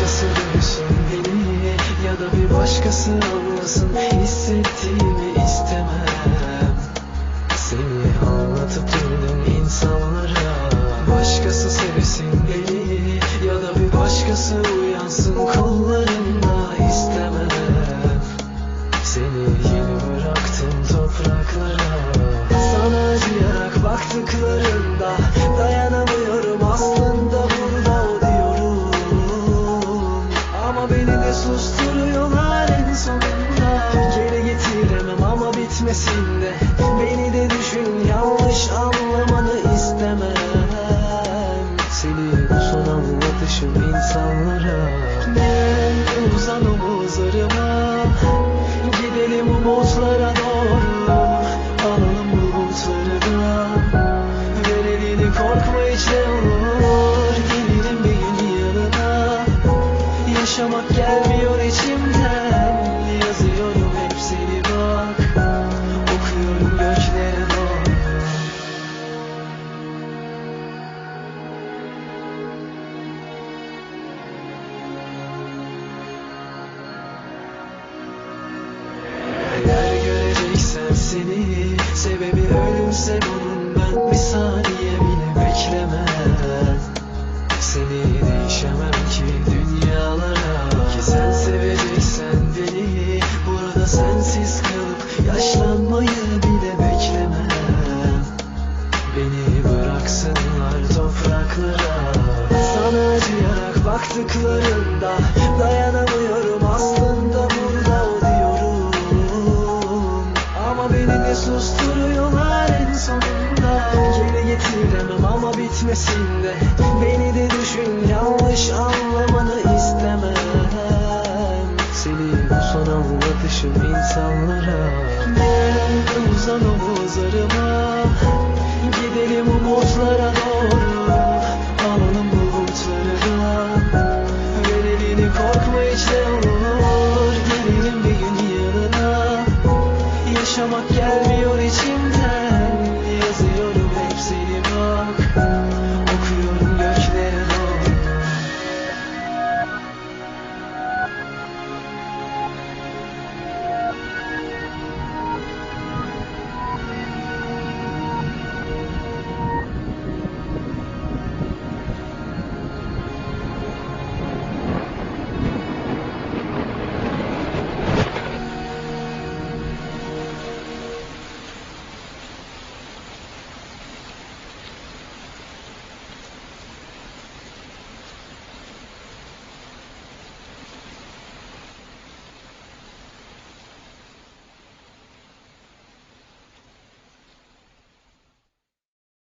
başkası duysun benimle Ya da bir başkası anlasın hissettiğimi istemem. Seni anlatıp durdum insanlara Başkası sevsin beni Ya da bir başkası uyansın kollarında istemem. Seni yeni bıraktım topraklara Sana acıyarak baktıkları bitmesinde Beni de düşün yanlış anlamanı istemem. Seni bu son anlatışım insanlara. Gel uzan omuzlarıma Gidelim umutlara acıyarak baktıklarında Dayanamıyorum. Aslında burada o diyorum Ama beni de susturuyorlar en sonunda. Geri getiremem ama bitmesinde Beni de düşün yaşamak gelmiyor içimden